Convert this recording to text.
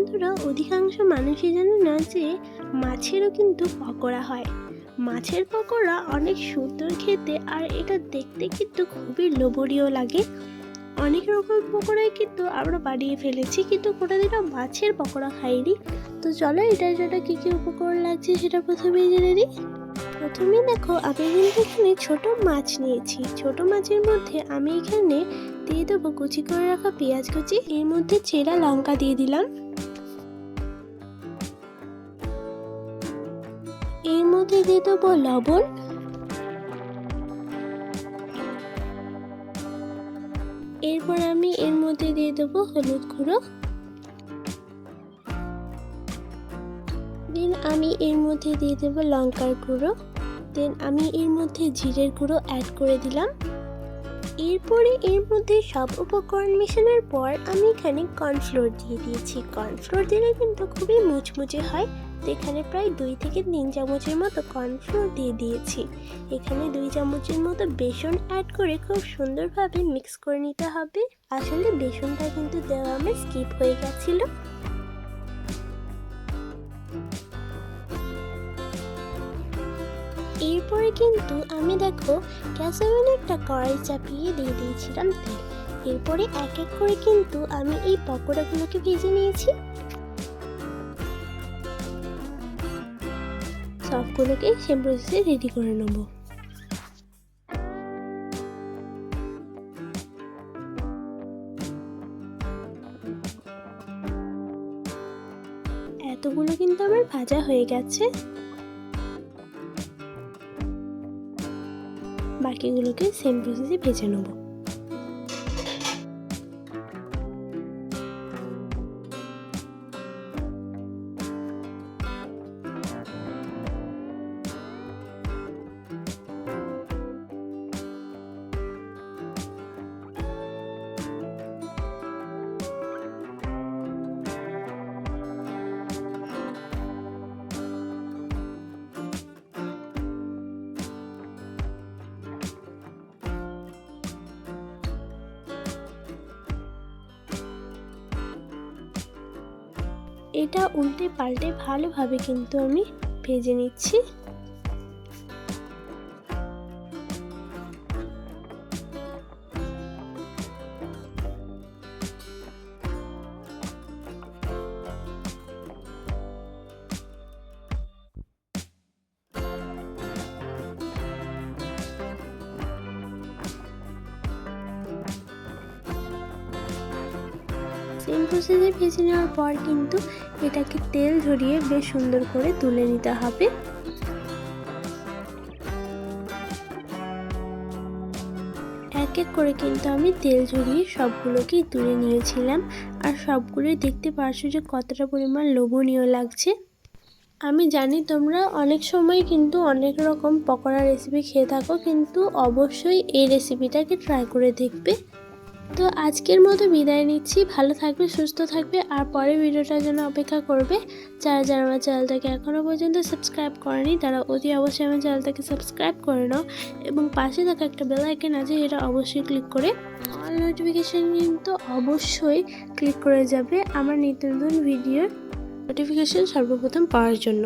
বন্ধুরা, অধিকাংশ মানুষই জানে না যে মাছেরও কিন্তু পকোড়া হয়। মাছের পকোড়া অনেক সুন্দর খেতে আর এটা দেখতে কিন্তু খুবই লোভনীয় লাগে। অনেক রকম পকোড়াই কিন্তু আমরা বানিয়ে ফেলেছি, কিন্তু কোনোদিনও মাছের পকোড়া খাইনি। তো চলো এটা যেটা কী কী উপকরণ লাগছে সেটা প্রথমেই জেনে নিই। প্রথমে দেখো, আমি কিন্তু এখানে ছোট মাছ নিয়েছি। ছোট মাছের মধ্যে আমি এখানে দিয়ে দেবো কুচি করে রাখা পেঁয়াজ কুচি, এর মধ্যে চেরা লঙ্কা দিয়ে দিলাম। এর মধ্যে দিয়ে দেবো লবণ। এরপর আমি এর মধ্যে দিয়ে দেবো হলুদ গুঁড়ো। দেন আমি এর মধ্যে দিয়ে দেবো লঙ্কার গুঁড়ো। দেন আমি এর মধ্যে জিরের গুঁড়ো অ্যাড করে দিলাম। এরপরে এর মধ্যে সব উপকরণ মেশানোর পর আমি এখানে কর্নফ্লোর দিয়ে দিয়েছি। কর্নফ্লোর দিলে কিন্তু খুবই মুচমুচে হয়। তো এখানে প্রায় দুই থেকে তিন চামচের মতো কর্নফ্লোর দিয়ে দিয়েছি। এখানে দুই চামচের মতো বেসন অ্যাড করে খুব সুন্দরভাবে মিক্স করে নিতে হবে। আসলে বেসনটা কিন্তু দেওয়া আমার স্কিপ হয়ে গেছিল। এরপরে কিন্তু আমি দেখো গ্যাস একটা কড়াই চাপিয়ে দিয়ে দিয়েছিলাম তেল। এরপরে এক এক করে কিন্তু আমি এই পকোড়াগুলোকে ভেজে নিয়েছি। সবগুলোকে সেম প্রসেসে রেডি করে নেব। এতগুলো কিন্তু আমার ভাজা হয়ে গেছে। বাকিগুলোকে সেম প্রসেসে ভেজে নেব। এটা উল্টে পাল্টে ভালোভাবে কিন্তু আমি ভেজে নিচ্ছি। সেম প্রসেসে ভেজে নেওয়ার পর কিন্তু এটাকে তেল ঝরিয়ে বেশ সুন্দর করে তুলে নিতে হবে। এক এক করে কিন্তু আমি তেল ঝরিয়ে সবগুলোকেই তুলে নিয়েছিলাম। আর সবগুলোই দেখতে পারছ যে কতটা পরিমাণ লোভনীয় লাগছে। আমি জানি তোমরা অনেক সময় কিন্তু অনেক রকম পকোড়া রেসিপি খেয়ে থাকো, কিন্তু অবশ্যই এই রেসিপিটাকে ট্রাই করে দেখবে। তো আজকের মতো বিদায় নিচ্ছি। ভালো থাকবে, সুস্থ থাকবে আর পরের ভিডিওটার জন্য অপেক্ষা করবে। যারা যারা আমার চ্যানেলটাকে এখনও পর্যন্ত সাবস্ক্রাইব করেনি, তারা অতি অবশ্যই আমার চ্যানেলটাকে সাবস্ক্রাইব করে নাও এবং পাশে থাকা একটা বেল আইকন আছে এটা অবশ্যই ক্লিক করে অল নোটিফিকেশান কিন্তু অবশ্যই ক্লিক করে যাবে আমার নিত্য নতুন ভিডিওর নোটিফিকেশান সর্বপ্রথম পাওয়ার জন্য।